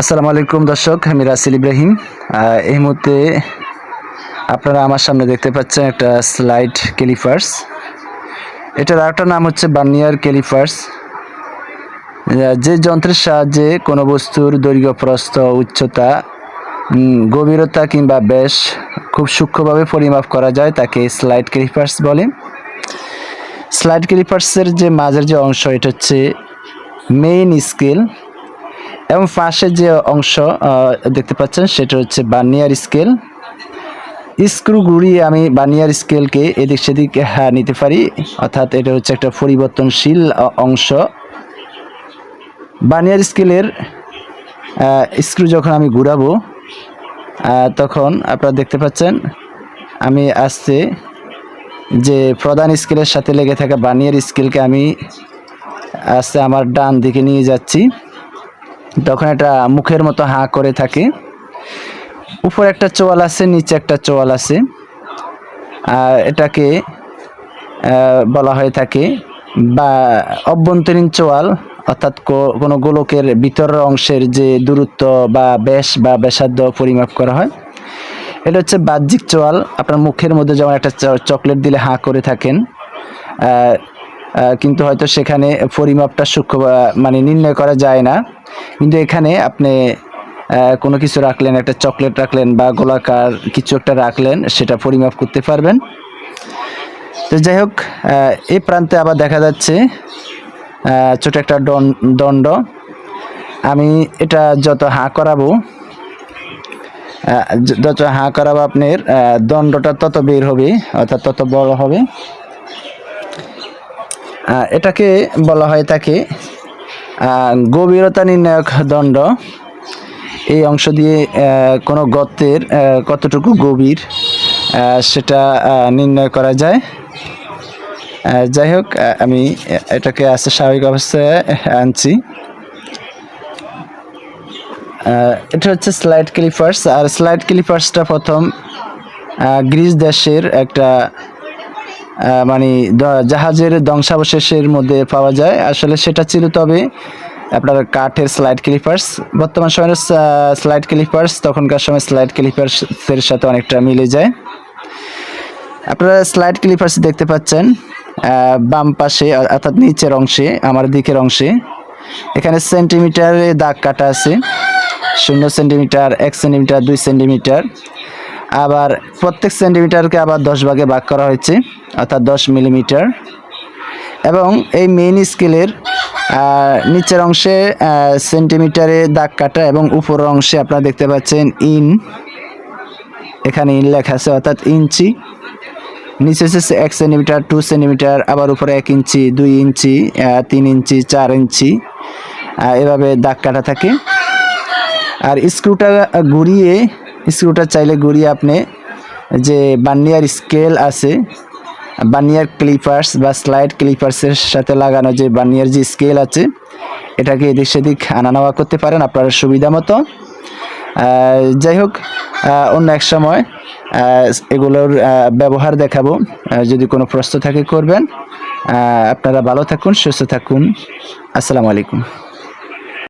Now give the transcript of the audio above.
আসসালামু আলাইকুম দর্শক, আমি রাসেল ইব্রাহিম। এই মুহূর্তে আপনারা আমার সামনে দেখতে পাচ্ছেন একটা স্লাইড ক্যালিফার্স এটার আরেকটা নাম হচ্ছে বার্নিয়ার ক্যালিফার্স যে যন্ত্রের সাহায্যে কোনো বস্তুর দৈর্ঘ্য, প্রস্থ, উচ্চতা গভীরতা কিংবা ব্যাস খুব সূক্ষ্মভাবে পরিমাপ করা যায়, তাকে স্লাইড ক্যালিফার্স বলে। স্লাইড ক্যালিফার্সের যে মাঝের যে অংশ, এটা হচ্ছে মেইন স্কেল এবং পাশে যে অংশ দেখতে পাচ্ছেন সেটা হচ্ছে বার্নিয়ার স্কেল। স্ক্রু ঘুরিয়ে আমি বার্নিয়ার স্কেলকে এদিক সেদিক হ্যাঁ, নিতে পারি। অর্থাৎ এটা হচ্ছে একটা পরিবর্তনশীল অংশ। বার্নিয়ার স্কেলের স্ক্রু যখন আমি ঘুরাবো তখন আপনারা দেখতে পাচ্ছেন আমি আস্তে যে প্রধান স্কেলের সাথে লেগে থাকা বার্নিয়ার স্কেলকে আমি আস্তে আমার ডান দিকে নিয়ে যাচ্ছি। তখন এটা মুখের মতো হাঁ করে থাকে। উপরে একটা চোয়াল আছে, নিচে একটা চোয়াল আছে। আর এটাকে বলা হয়ে থাকে বা অভ্যন্তরীণ চোয়াল, অর্থাৎ কোনো গোলকের ভিতরের অংশের যে দূরত্ব বা ব্যাস বা ব্যাসার্ধ পরিমাপ করা হয়, এটা হচ্ছে বাহ্যিক চোয়াল। আপনার মুখের মধ্যে যেমন একটা চকলেট দিলে হাঁ করে থাকেন কিন্তু হয়তো সেখানে পরিমাপটা সূক্ষ্ম মানে নির্ণয় করা যায় না। কিন্তু এখানে আপনি কোনো কিছু রাখলেন, একটা চকলেট রাখলেন বা গোলাকার কিছু একটা রাখলেন, সেটা পরিমাপ করতে পারবেন। তো যাই হোক এই প্রান্তে আবার দেখা যাচ্ছে ছোট একটা দণ্ড। আমি এটা যত হাঁ করাবো যত হাঁ করাবো আপনার দণ্ডটা তত বের হবে, অর্থাৎ তত বড় হবে। এটাকে বলা হয় থাকে গভীরতা নির্ণায়ক দণ্ড। এই অংশ দিয়ে কোনো গর্তের কতটুকু গভীর সেটা নির্ণয় করা যায়। যাই হোক আমি এটাকে আস্তে স্বাভাবিক অবস্থায় আনছি। এটা হচ্ছে স্লাইড ক্লিপার্স। আর স্লাইড ক্লিপার্সটা প্রথম গ্রিস দেশের একটা মানে জাহাজের ধ্বংসাবশেষের মধ্যে পাওয়া যায়। আসলে সেটা ছিল তবে আপনার কাঠের স্লাইড ক্লিপার্স বর্তমান সময়ের স্লাইড ক্লিপার্স তখনকার সময় স্লাইড ক্লিপার্সের সাথে অনেকটা মিলে যায়। আপনারা স্লাইড ক্লিপার্স দেখতে পাচ্ছেন বাম পাশে অর্থাৎ নিচের অংশে, আমার দিকের অংশে। এখানে সেন্টিমিটারে দাগ কাটা আছে। শূন্য সেন্টিমিটার এক সেন্টিমিটার দুই সেন্টিমিটার আবার প্রত্যেক সেন্টিমিটারকে আবার দশ ভাগে ভাগ করা হয়েছে, অর্থাৎ দশ মিলিমিটার। এবং এই মেইন স্কেলের নিচের অংশে সেন্টিমিটারে দাগ কাটা এবং উপরের অংশে আপনারা দেখতে পাচ্ছেন ইন। এখানে ইন লেখা আছে, অর্থাৎ ইঞ্চি। নিচে হচ্ছে এক সেন্টিমিটার টু সেন্টিমিটার, আবার উপরে এক ইঞ্চি, দুই ইঞ্চি তিন ইঞ্চি, চার ইঞ্চি। এভাবে দাগ কাটা থাকে। আর স্ক্রুটা ঘুরিয়ে স্ক্রুটা চাইলে ঘুরিয়ে আপনি যে বার্নিয়ার স্কেল আছে, বার্নিয়ার ক্লিপার্স বা স্লাইড ক্লিপার্সের সাথে লাগানো যে বার্নিয়ার যে স্কেল আছে, এটাকে এদিক সেদিক আনা নেওয়া করতে পারেন আপনার সুবিধা মতো। যাই হোক অন্য এক সময় এগুলোর ব্যবহার দেখাবো। যদি কোনো প্রশ্ন থাকে করবেন। আপনারা ভালো থাকুন, সুস্থ থাকুন। আসসালামু আলাইকুম।